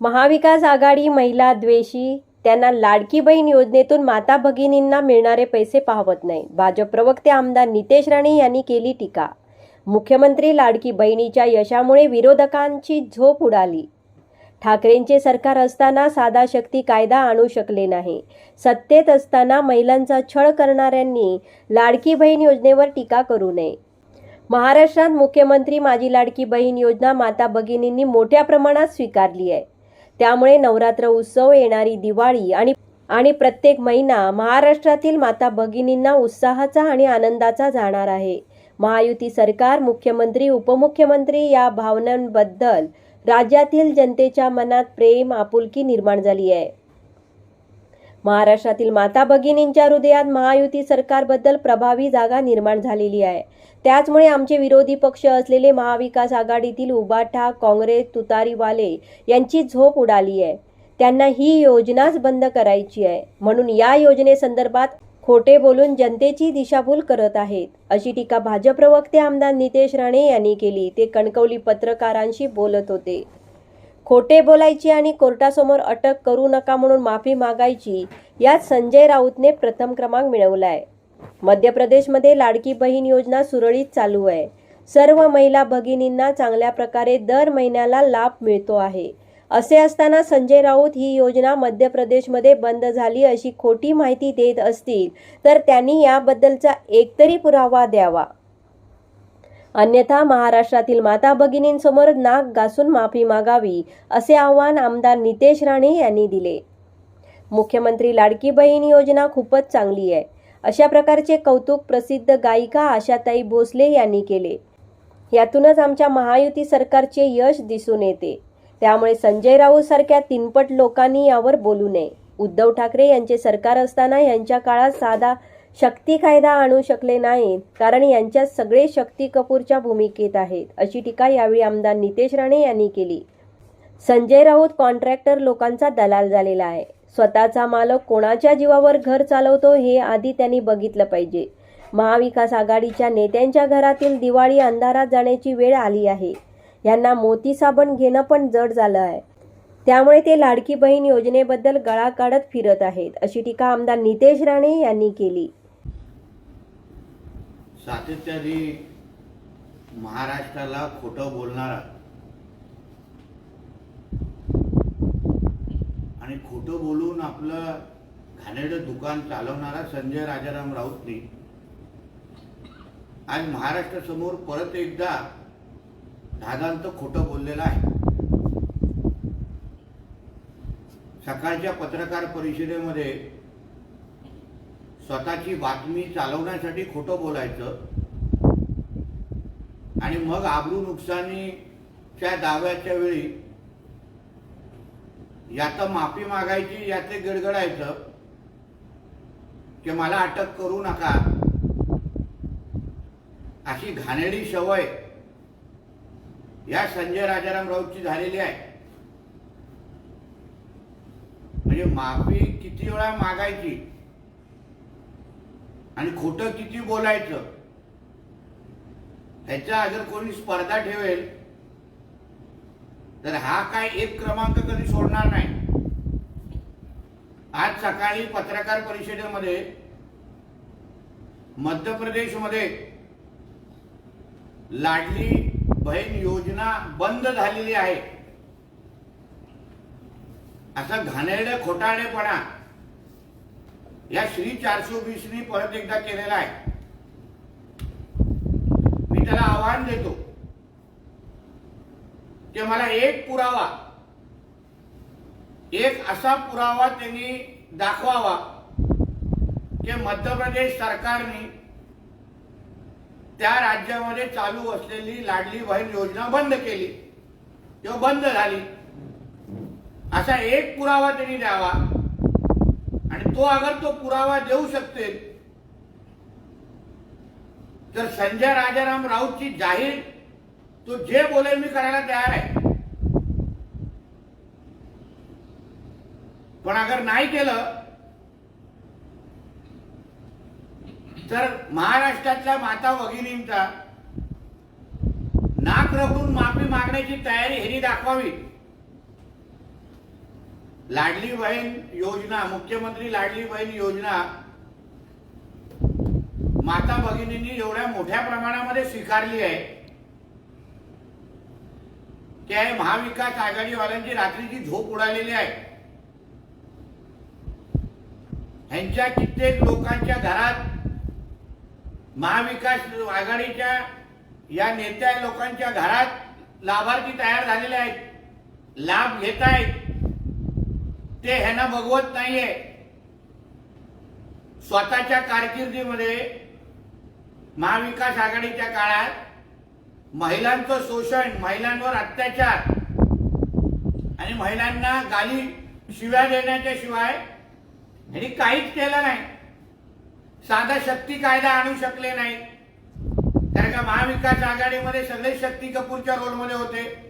महाविकास आघाडी महिला द्वेषी त्यांना लाडकी बहीण योजनेतून माता भगिनींना मिळणारे पैसे पाहवत नाही. भाजप प्रवक्ते आमदार नितेश राणे यांनी केली टीका. मुख्यमंत्री लाडकी बहिणीच्या यशामुळे विरोधकांची झोप उडाली. ठाकरेंचे सरकार असताना साधा शक्ती कायदा आणू शकले नाही. सत्तेत असताना महिलांचा छळ करणाऱ्यांनी लाडकी बहीण योजनेवर टीका करू नये. महाराष्ट्रात मुख्यमंत्री माझी लाडकी बहीण योजना माता भगिनींनी मोठ्या प्रमाणात स्वीकारली आहे. त्यामुळे नवरात्र उत्सव येणारी दिवाळी आणि आणि प्रत्येक महिना महाराष्ट्रातील माता भगिनींना उत्साहाचा आणि आनंदाचा जाणार आहे. महायुती सरकार मुख्यमंत्री उपमुख्यमंत्री या भावनांबद्दल राज्यातील जनतेच्या मनात प्रेम आपुलकी निर्माण झाली आहे. महाराष्ट्रातील माता भगिनींच्या हृदयात महायुती सरकारबद्दल प्रभावी जागा निर्माण झालेली आहे. त्याचमुळे आमचे विरोधी पक्ष असलेले महाविकास आघाडीतील उबाठा काँग्रेस तुतारीवाले यांची झोप उडाली आहे. त्यांना ही योजनाच बंद करायची आहे. म्हणून या योजनेसंदर्भात खोटे बोलून जनतेची दिशाभूल करत आहेत. अशी टीका भाजप प्रवक्ते आमदार नितेश राणे यांनी केली. ते कणकवली पत्रकारांशी बोलत होते. खोटे बोलायची आणि कोर्टासमोर अटक करू नका म्हणून माफी मागायची यात संजय राऊतने प्रथम क्रमांक मिळवलाय. मध्य प्रदेशमध्ये लाडकी बहीण योजना सुरळीत चालू आहे. सर्व महिला भगिनींना चांगल्या प्रकारे दर महिन्याला लाभ मिळतो आहे. असे असताना संजय राऊत ही योजना मध्य प्रदेशमध्ये बंद झाली अशी खोटी माहिती देत असतील तर त्यांनी याबद्दलचा एकतरी पुरावा द्यावा. अन्यथा महाराष्ट्रातील माता भगिनींसमोर नाक घासून माफी मागावी असे आवाहन आमदार नितेश राणे यांनी दिले. मुख्यमंत्री लाडकी बहीण योजना खूपच चांगली आहे. अशा प्रकारचे कौतुक प्रसिद्ध गायिका आशाताई भोसले यांनी केले. यातूनच आमच्या महायुती सरकारचे यश दिसून येते. त्यामुळे संजय राऊत सारख्या तिनपट लोकांनी यावर बोलू नये. उद्धव ठाकरे यांचे सरकार असताना यांच्या काळात साधा शक्ती कायदा आणू शकले नाहीत कारण यांच्यात सगळे शक्ती कपूरच्या भूमिकेत आहेत अशी टीका यावेळी आमदार नितेश राणे यांनी केली. संजय राऊत कॉन्ट्रॅक्टर लोकांचा दलाल झालेला आहे. स्वतःचा मालक कोणाच्या जीवावर घर चालवतो हे आधी त्यांनी बघितलं पाहिजे. महाविकास आघाडीच्या नेत्यांच्या घरातील दिवाळी अंधारात जाण्याची वेळ आली आहे. यांना मोती साबण घेणं पण जड झालं आहे. त्यामुळे ते लाडकी बहीण योजनेबद्दल गळा काढत फिरत आहेत अशी टीका आमदार नितेश राणे यांनी केली. सातत्याने महाराष्ट्राला खोटं बोलणारा आणि खोटं बोलून आपलं घाणेरडं दुकान चालवणारा संजय राजाराम राऊतनी आज महाराष्ट्रासमोर परत एकदा दादांत खोटं बोललेलं आहे. सकाळच्या पत्रकार परिषदेमध्ये स्वतःची बातमी चालवण्यासाठी खोटं बोलायचं आणि मग आबरू नुकसानीच्या दाव्याच्या वेळी यात माफी मागायची याचे गडगडायचं की मला अटक करू नका. अशी घाणेरडी सवय या संजय राजाराम राऊतची झालेली आहे. म्हणजे माफी किती वेळा मागायची? आणि खोटं किती बोलायचं? ह्याच्या अगर कोणी स्पर्धा ठेवेल तर हा काय एक क्रमांक कधी सोडणार नाही. आज सकाळी पत्रकार परिषदेमध्ये मध्य प्रदेशमध्ये लाडली बहीण योजना बंद झालेली आहे. असा घाणेरडे खोटारडेपणा. या श्री चारशे वीसनी परत एकदा केलेला आहे. मी त्याला आव्हान देतो. ते मला एक पुरावा एक असा पुरावा त्यांनी दाखवावा की मध्य प्रदेश सरकारने त्या राज्यामध्ये चालू असलेली लाडली बहीण योजना बंद केली. किंवा बंद झाली. असा एक पुरावा त्यांनी द्यावा. आणि तो अगर तो पुरावा देऊ शकते तर संजय राजाराम राऊतची जाहीर तो जे बोलेल मी करायला तयार आहे. पण अगर नाही केलं तर महाराष्ट्रातल्या माता भगिनींचा नाक रखून माफी मागण्याची तयारी ह्यांनी दाखवावी. लाडली बहीण योजना मुख्यमंत्री लाडली बहीण योजना माता भगिनींनी एवढ्या मोठ्या प्रमाणामध्ये स्वीकारली आहे. त्या आहे महाविकास आघाडीवाल्यांची रात्रीची झोप उडालेली आहे. ह्यांच्या कित्येक लोकांच्या घरात महाविकास आघाडीच्या या नेत्या लोकांच्या घरात लाभार्थी तयार झालेले आहेत. लाभ घेत आहेत ते ह्यांना बघवत नाहीये. स्वतःच्या कारकिर्दीमध्ये महाविकास आघाडीच्या काळात महिलांचं शोषण महिलांवर अत्याचार आणि महिलांना गाली शिव्या देण्याच्या शिवाय यांनी काहीच केलं नाही. साधा शक्ती कायदा आणू शकले नाही. कारण का महाविकास आघाडीमध्ये सगळे शक्ती कपूरच्या रोलमध्ये होते.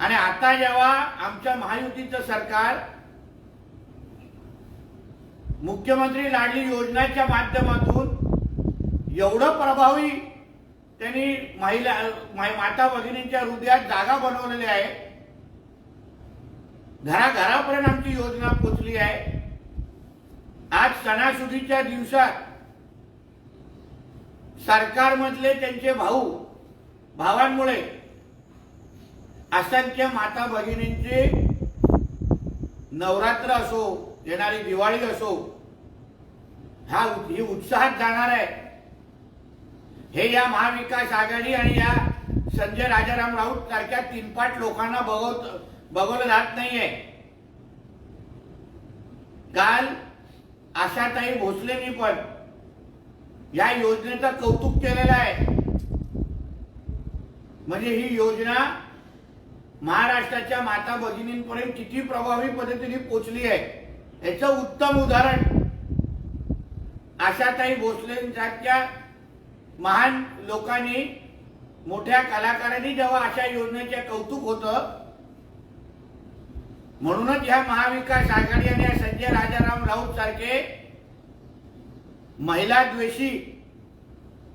आणि आता जेव्हा आमच्या महायुतीचं सरकार मुख्यमंत्री लाडली योजनेच्या माध्यमातून एवढं प्रभावी त्यांनी महिला माता भगिनींच्या हृदयात जागा बनवलेली आहे घराघरापर्यंत आमची योजना पोचली आहे. आज सणासुदीच्या दिवसात सरकारमधले त्यांचे भाऊ भावांमुळे असंख्य माता भगिनींचे नवरात्र असो येणारी दिवाळी असो हा ही उत्साहात जाणार आहे. हे या महाविकास आघाडी आणि या संजय राजाराम राऊत सारख्या तीनपाट लोकांना बघवत बघवलं जात नाहीये. काल आशाताई भोसलेनी पण या योजनेचं कौतुक केलेलं आहे. म्हणजे ही योजना महाराष्ट्राच्या माता भगिनींपर्यंत किती प्रभावी पद्धतीने पोचली आहे याचं उत्तम उदाहरण आशाताई भोसलेंसारख्या महान लोकांनी मोठ्या कलाकारांनी जेव्हा अशा योजनेचे कौतुक होतं म्हणूनच ह्या महाविकास आघाडी आणि संजय राजाराम राऊत सारखे महिला द्वेषी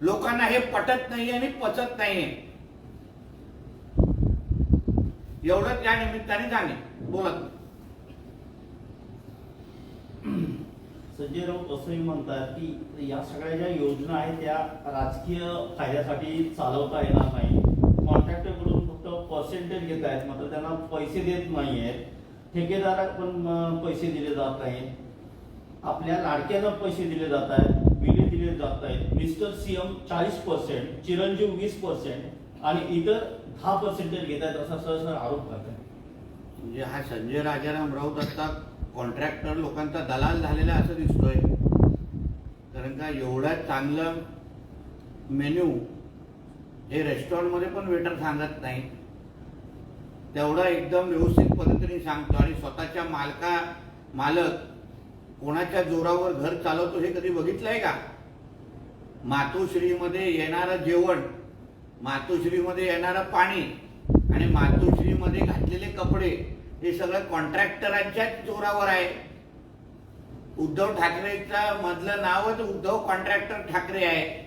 लोकांना हे पटत नाही आणि पचत नाहीये. एवढं त्या निमित्ताने सांगे बोलत संजय राऊत असंही म्हणतात की या सगळ्या ज्या योजना आहेत त्या राजकीय फायद्यासाठी चालवता येणार नाही कॉन्ट्रॅक्टरकडून फक्त पर्सेंटेज घेत आहेत मात्र त्यांना पैसे देत नाही आहेत. ठेकेदार पण पैसे दिले जात आहेत आपल्या लाडक्यांना पैसे दिले जात आहेत बिले दिले जात आहेत. मिस्टर सीएम चाळीस पर्सेंट चिरंजीव वीस पर्सेंट आणि इतर दहा पर्सेंटेज घेत आहेत असा सहसा आरोप करतात. म्हणजे हा संजय राजाराम राऊत आता कॉन्ट्रॅक्टर लोकांचा दलाल झालेला असं दिसतोय. कारण का एवढा चांगलं मेन्यू हे रेस्टॉरंटमध्ये पण वेटर सांगत नाही तेवढा एकदम व्यवस्थित पद्धतीने सांगतो आणि स्वतःच्या मालका मालक कोणाच्या जोरावर घर चालवतो हे कधी बघितलंय का? मातोश्रीमध्ये येणारं जेवण मातोश्रीमध्ये येणारं पाणी आणि मातोश्रीमध्ये घातलेले कपडे हे सगळं कॉन्ट्रॅक्टरांच्याच जोरावर आहे. उद्धव ठाकरेचा मधलं नावच उद्धव कॉन्ट्रॅक्टर ठाकरे आहे.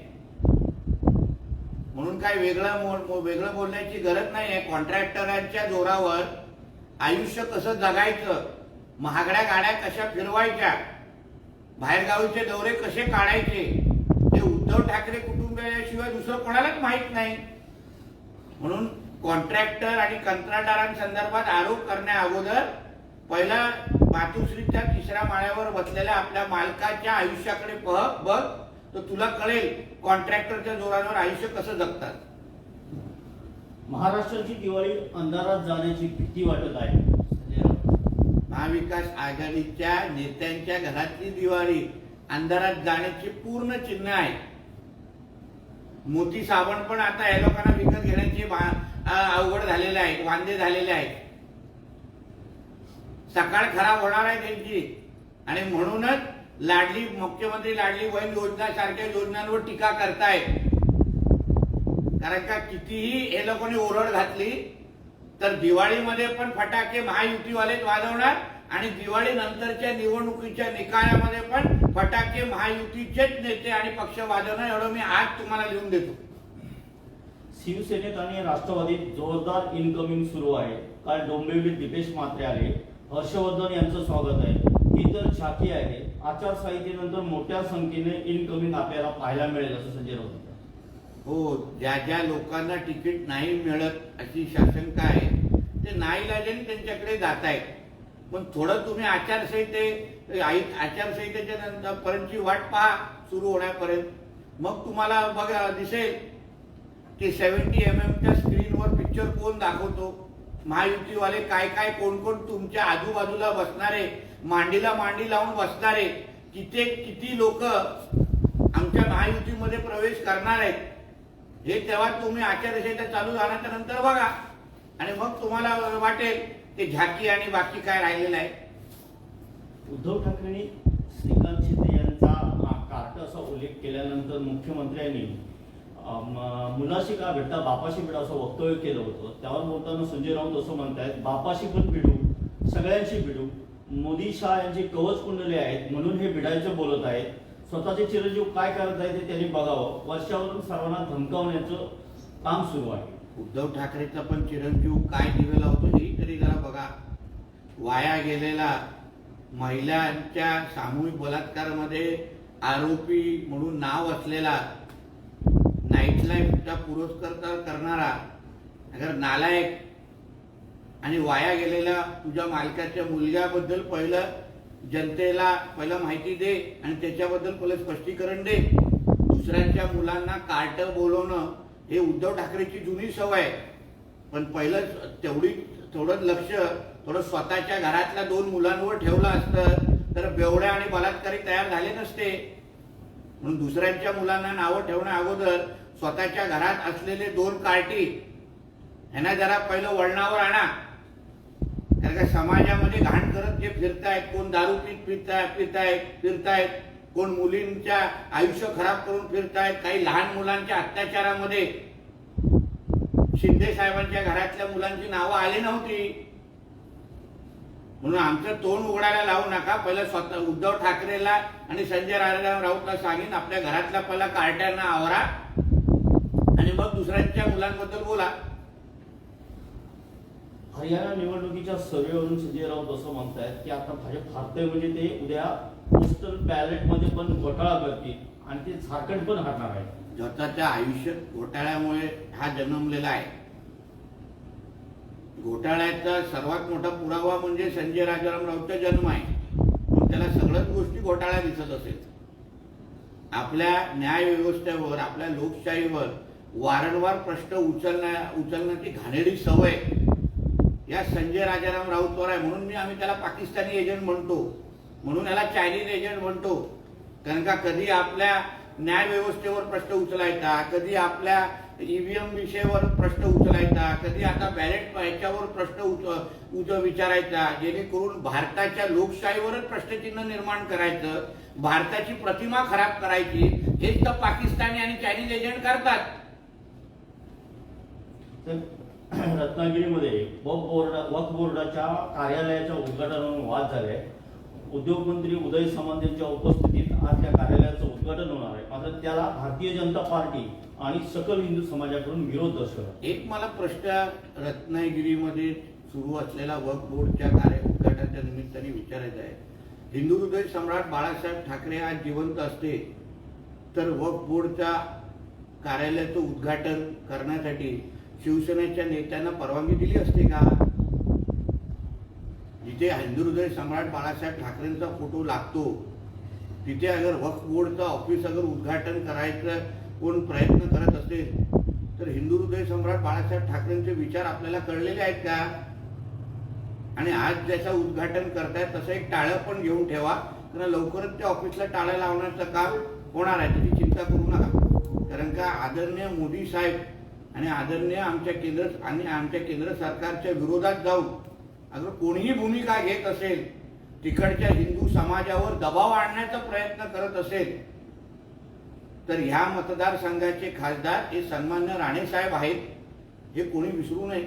म्हणून काय वेगळं वेगळं बोलण्याची गरज नाही आहे. कॉन्ट्रॅक्टरांच्या जोरावर आयुष्य कसं जगायचं महागड्या गाड्या कशा फिरवायच्या बाहेरगावीचे दौरे कसे काढायचे ते उद्धव ठाकरे कुठून कुटुंबियाशिवाय दुसरं कोणालाच माहीत नाही. म्हणून कॉन्ट्रॅक्टर आणि कंत्राटदारांसंदर्भात आरोप करण्या अगोदर पहिला मातुश्रीच्या तिसऱ्या माळ्यावर बसलेल्या आपल्या मालकाच्या आयुष्याकडे बघ बघ तर तुला कळेल कॉन्ट्रॅक्टरच्या जोरावर आयुष्य कसं जगतात. महाराष्ट्राची दिवाळी अंधारात जाण्याची भीती वाटत आहे. महाविकास आघाडीच्या नेत्यांच्या घरातली दिवाळी अंधारात जाण्याची पूर्ण चिन्ह आहे. मोती साबण पण आता या लोकांना विकत घेण्याची अवघड झालेले आहे वांदे झालेले आहेत. सकाळ खराब होणार आहे त्यांची. आणि म्हणूनच लाडली मुख्यमंत्री लाडली बहीण योजना सारख्या योजनांवर टीका करतायत. कारण का कितीही हे लोकांनी ओरड घातली तर दिवाळीमध्ये पण फटाके महायुतीवालेच वाजवणार आणि दिवाळी नंतरच्या निवडणुकीच्या निकालामध्ये पण फटाके महायुतीचेच नेते आणि पक्ष वाजवणार एवढं मी आज तुम्हाला लिहून देतो. शिवसेनेत आणि राष्ट्रवादीत जोरदार इनकमिंग सुरू आहे. काल डोंबिवलीत दीपेश म्हात्रे आले. हर्षवर्धन यांचं स्वागत आहे. ही तर झाकी आहे. आचारसंहितेनंतर मोठ्या संख्येने इनकमिंग आपल्याला पाहायला मिळेल असं संजय राऊत. हो ज्या ज्या लोकांना तिकीट नाही मिळत अशी शासनका आहे ते नाईलाजाने त्यांच्याकडे जात आहेत पण थोडं तुम्ही आचारसंहिते आचारसंहितेच्या नंतर पर्यंतची वाट पहा सुरू होण्यापर्यंत. मग तुम्हाला बघा दिसेल की सेव्हन्टी एम एमच्या स्क्रीनवर पिक्चर कोण दाखवतो? महायुतीवाले काय काय कोण कोण तुमच्या आजूबाजूला बसणारे मांडीला मांडी लावून बसणारे किती किती लोक आमच्या महायुतीमध्ये प्रवेश करणार आहेत? हे तेव्हा तुम्ही आचारसंहिता चालू झाल्याच्यानंतर बघा. आणि मग तुम्हाला वाटेल ते झाकी आणि बाकी काय राहिलेलं आहे. उद्धव ठाकरेंनी श्रीकांत शिंदे यांचा काट कार्ट असा उल्लेख केल्यानंतर मुख्यमंत्र्यांनी मुलाशी का भेटता बापाशी भेटा असं वक्तव्य केलं होतं. त्यावर बोलताना संजय राऊत असं म्हणतायत बापाशी पण भिडू सगळ्यांशी भिडू मोदी शाह यांची कवच कुंडले आहेत म्हणून हे भिडायचं बोलत आहेत. स्वतःचे चिरंजीव काय करत आहेत ते त्यांनी बघावं. वर्षावरून सर्वांना धमकावण्याचं काम सुरू आहे. उद्धव ठाकरेचा पण चिरंजीव काय दिवे लावतो हे तरी जरा बघा. वाया गेलेला महिलांच्या सामूहिक बलात्कारामध्ये आरोपी म्हणून नाव असलेला नाईट लाईफचा पुरस्कार करणारा अगर नालायक आणि वाया गेलेल्या तुझ्या मालकाच्या मुलग्याबद्दल पहिलं जनतेला पहिलं माहिती दे आणि त्याच्याबद्दल पहिलं स्पष्टीकरण दे. दुसऱ्यांच्या मुलांना कार्ट बोलवणं हे उद्धव ठाकरेची जुनी सवय आहे. पण पहिलं तेवढी थोडं लक्ष थोडं स्वतःच्या घरातल्या दोन मुलांवर ठेवलं असतं तर बेवड्या आणि बलात्कारी तयार झाले नसते. म्हणून दुसऱ्यांच्या मुलांना नावं ठेवण्या अगोदर स्वतःच्या घरात असलेले दोन कार्टी ह्यांना जरा पहिलं वळणावर आणा. कारण का समाजामध्ये घाण करत जे फिरतायत कोण दारू पीत फिरताय फिरतायत फिरतायत कोण मुलींच्या आयुष्य खराब करून फिरतायत काही लहान मुलांच्या अत्याचारामध्ये. शिंदे साहेबांच्या घरातल्या मुलांची नावं आली नव्हती. म्हणून आमचं तोंड उघडायला लावू नका. पहिलं स्वतः उद्धव ठाकरेला आणि संजय राजाराम राऊतला सांगेन आपल्या घरातल्या पहिला कार्ट्यांना आवरा. आणि मग दुसऱ्यांच्या मुलांबद्दल बोला. हरियाणा निवडणुकीच्या सर्वेवरून संजय राऊत असं म्हणतायत की आता भाजप हारतंय म्हणजे ते उद्या पोस्टल बॅलेटमध्ये पण घोटाळा करतील आणि ते झारखंड पण हारणार आहे. स्वतःच्या आयुष्यात घोटाळ्यामुळे हा जन्मलेला आहे. घोटाळ्याचा सर्वात मोठा पुरावा म्हणजे संजय राजाराम राऊतचा जन्म आहे. मग त्याला सगळ्याच गोष्टी घोटाळा दिसत असेल. आपल्या न्याय व्यवस्थेवर आपल्या लोकशाहीवर वारंवार प्रश्न उचलण्या उचलण्याची घाणेरडी सवय या संजय राजाराम राऊतवर आहे. म्हणून मी आम्ही त्याला पाकिस्तानी एजंट म्हणतो. म्हणून याला चायनीज एजंट म्हणतो. कारण का कधी आपल्या न्याय व्यवस्थेवर प्रश्न उचलायचा कधी आपल्या ईव्हीएम विषयावर प्रश्न उचलायचा कधी आता बॅलेट याच्यावर प्रश्न उच उच विचारायचा जेणेकरून भारताच्या लोकशाहीवरच प्रश्नचिन्ह निर्माण करायचं भारताची प्रतिमा खराब करायची हेच तर पाकिस्तानी आणि चायनीज एजंट करतात. रत्नागिरीमध्ये वक्फ बोर्ड वक्फ बोर्डाच्या कार्यालयाच्या उद्घाटनावरून वाद झाले. उद्योग मंत्री उदय सामंत यांच्या उपस्थितीत आज त्या कार्यालयाचं उद्घाटन होणार आहे. मात्र त्याला भारतीय जनता पार्टी आणि सकल हिंदू समाजाकडून विरोध दर्शवला. एक मला प्रश्न रत्नागिरीमध्ये सुरू असलेला वक्फ बोर्डच्या कार्य उद्घाटनाच्या निमित्ताने विचारायचा आहे. हिंदू हृदय सम्राट बाळासाहेब ठाकरे आज जिवंत असते तर वक्फ बोर्डच्या कार्यालयाचं उद्घाटन करण्यासाठी शिवसेनेच्या नेत्यांना परवानगी दिली असते का? जिथे हिंदू हृदय सम्राट बाळासाहेब ठाकरेंचा फोटो लागतो तिथे अगर वक्फ बोर्डचं ऑफिस अगर उद्घाटन करायचं कोण प्रयत्न करत असेल तर हिंदू हृदय सम्राट बाळासाहेब ठाकरेंचे विचार आपल्याला कळलेले आहेत का? आणि आज ज्याचं उद्घाटन करतायत तसं एक टाळं पण घेऊन ठेवा. कारण लवकरच त्या ऑफिसला टाळं लावण्याचं काम होणार आहे. त्याची चिंता करू नका. कारण का आदरणीय मोदी साहेब आणि आदरणीय आमच्या केंद्र आणि आमच्या केंद्र सरकारच्या विरोधात जाऊन अगर कोणीही भूमिका घेत असेल तिकडच्या हिंदू समाजावर दबाव आणण्याचा प्रयत्न करत असेल तर ह्या मतदारसंघाचे खासदार हे सन्मान्य राणे साहेब आहेत हे कोणी विसरू नये.